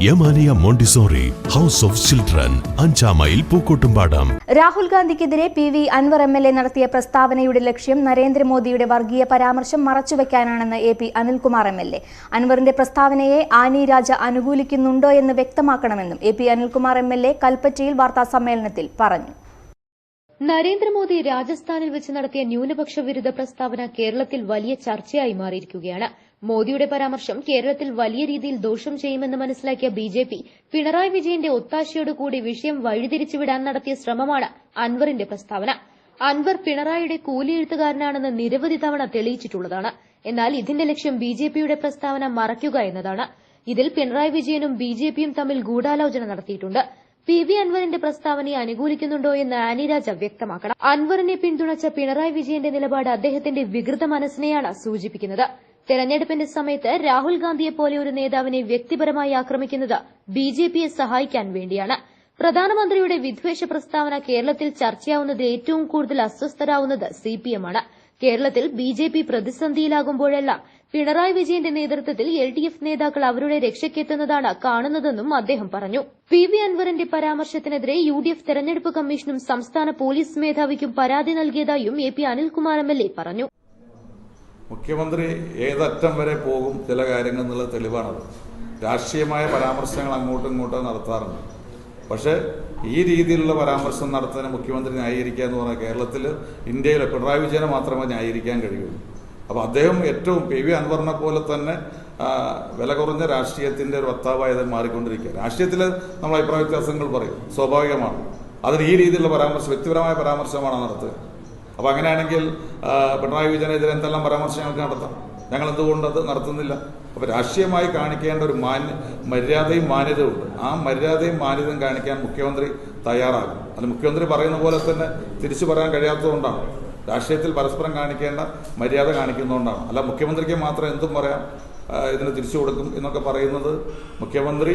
Yamaniya Montessori house of children അഞ്ചാം mile Pookkottumpadam. Rahul ഗാന്ധിക്കെതിരെ P V Anwar M L A നടത്തിയ പ്രസ്താവനയുടെ ലക്ഷ്യം നരേന്ദ്രമോദിയുടെ വർഗീയ പരാമർശം മറച്ചുവെക്കാനാണെന്ന് A P Anilkumar M L A. അൻവറിന്റെ പ്രസ്താവനയെ ആനി രാജ അനുകൂലിക്കുന്നുണ്ടോ എന്ന് വ്യക്തമാക്കണമെന്നും A P Anilkumar M L A കൽപ്പറ്റയിൽ വാർത്താ സമ്മേളനത്തിൽ പറഞ്ഞു. നരേന്ദ്രമോദി രാജസ്ഥാനിൽ വെച്ച് നടത്തിയ ന്യൂനപക്ഷ വിരുദ്ധ പ്രസ്താവന കേരളത്തിൽ വലിയ ചർച്ചയായി മാറിയിരിക്കുകയാണ്. മോദിയുടെ പരാമർശം കേരളത്തിൽ വലിയ രീതിയിൽ ദോഷം ചെയ്യുമെന്ന് മനസ്സിലാക്കിയ ബിജെപി പിണറായി വിജയന്റെ ഒത്താശയോടുകൂടി വിഷയം വഴിതിരിച്ചുവിടാൻ നടത്തിയ ശ്രമമാണ് അൻവറിന്റെ പ്രസ്താവന. അൻവർ പിണറായിയുടെ കൂലിയെഴുത്തുകാരനാണെന്ന് നിരവധി തവണ തെളിയിച്ചിട്ടുള്ളതാണ്. എന്നാൽ ഇതിന്റെ ലക്ഷ്യം ബിജെപിയുടെ പ്രസ്താവന മറയ്ക്കുക എന്നതാണ്. ഇതിൽ പിണറായി വിജയനും ബിജെപിയും തമ്മിൽ ഗൂഢാലോചന നടത്തിയിട്ടുണ്ട്. പി വി അൻവറിന്റെ പ്രസ്താവനയെ അനുകൂലിക്കുന്നുണ്ടോ എന്ന് ആനി രാജ വ്യക്തമാക്കണം. അൻവറിനെ പിന്തുണച്ച പിണറായി വിജയന്റെ നിലപാട് അദ്ദേഹത്തിന്റെ വികൃത മനസ്സിനെയാണ് സൂചിപ്പിക്കുന്നത്. തെരഞ്ഞെടുപ്പിന്റെ സമയത്ത് രാഹുൽ ഗാന്ധിയെ പോലെ ഒരു നേതാവിനെ വ്യക്തിപരമായി ആക്രമിക്കുന്നത് ബി ജെ പിയെ സഹായിക്കാൻ വേണ്ടിയാണ്. പ്രധാനമന്ത്രിയുടെ വിദ്വേഷ പ്രസ്താവന കേരളത്തിൽ ചർച്ചയാവുന്നത് ഏറ്റവും കൂടുതൽ അസ്വസ്ഥരാവുന്നത് സിപിഎം പി ആണ്. കേരളത്തിൽ ബിജെപി പ്രതിസന്ധിയിലാകുമ്പോഴെല്ലാം പിണറായി വിജയന്റെ നേതൃത്വത്തിൽ എൽ ഡി എഫ് നേതാക്കൾ അവരുടെ രക്ഷയ്ക്കെത്തുന്നതാണ് കാണുന്നതെന്നും അദ്ദേഹം പറഞ്ഞു. പി വി അൻവറിന്റെ പരാമർശത്തിനെതിരെ യു ഡി എഫ് തെരഞ്ഞെടുപ്പ് കമ്മീഷനും സംസ്ഥാന പോലീസ് മേധാവിക്കും പരാതി നൽകിയതായും A P Anilkumar M L A പറഞ്ഞു. മുഖ്യമന്ത്രി ഏതറ്റം വരെ പോകും ചില കാര്യങ്ങൾ എന്നുള്ള തെളിവാണത്. രാഷ്ട്രീയമായ പരാമർശങ്ങൾ അങ്ങോട്ടും ഇങ്ങോട്ടും നടത്താറുണ്ട്. പക്ഷേ ഈ രീതിയിലുള്ള പരാമർശം നടത്തുന്ന മുഖ്യമന്ത്രി ന്യായീകരിക്കുക എന്ന് പറഞ്ഞാൽ കേരളത്തിൽ ഇന്ത്യയിലെ പിണറായി വിജയനെ മാത്രമേ ന്യായീകരിക്കാൻ കഴിയുള്ളൂ. അപ്പോൾ അദ്ദേഹം ഏറ്റവും പി വി അൻവറിനെ പോലെ തന്നെ വില കുറഞ്ഞ രാഷ്ട്രീയത്തിന്റെ ഒരു വക്താവായത് മാറിക്കൊണ്ടിരിക്കുക രാഷ്ട്രീയത്തിൽ നമ്മൾ അഭിപ്രായ വ്യത്യാസങ്ങൾ പറയും. സ്വാഭാവികമാണ്. അതിന് ഈ രീതിയിലുള്ള പരാമർശം വ്യക്തിപരമായ പരാമർശമാണ് നടത്തുക. അപ്പോൾ അങ്ങനെയാണെങ്കിൽ പിണറായി വിജയനെതിരെ എന്തെല്ലാം പരാമർശങ്ങൾക്ക് നടത്താം? ഞങ്ങൾ എന്തുകൊണ്ട് അത് നടത്തുന്നില്ല? അപ്പോൾ രാഷ്ട്രീയമായി കാണിക്കേണ്ട ഒരു മാന്യ മര്യാദയും മാന്യതയും ഉണ്ട് ആ മര്യാദയും മാന്യതയും കാണിക്കാൻ മുഖ്യമന്ത്രി തയ്യാറാകും. അത് മുഖ്യമന്ത്രി പറയുന്ന പോലെ തന്നെ തിരിച്ചു പറയാൻ കഴിയാത്തതുകൊണ്ടാണ്. രാഷ്ട്രീയത്തിൽ പരസ്പരം കാണിക്കേണ്ട മര്യാദ കാണിക്കുന്നതുകൊണ്ടാണ്. അല്ല മുഖ്യമന്ത്രിക്ക് മാത്രം എന്തും പറയാം ഇതിന് തിരിച്ചു കൊടുക്കും എന്നൊക്കെ പറയുന്നത് മുഖ്യമന്ത്രി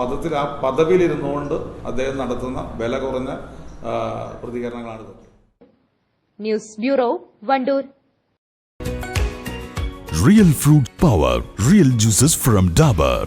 പദത്തിൽ ആ പദവിയിലിരുന്നുകൊണ്ട് അദ്ദേഹം നടത്തുന്ന വില കുറഞ്ഞ പ്രതികരണങ്ങളാണ് പ്രതികരണങ്ങളാണിത് News bureau Wandoor Real fruit power, real juices from Dabur.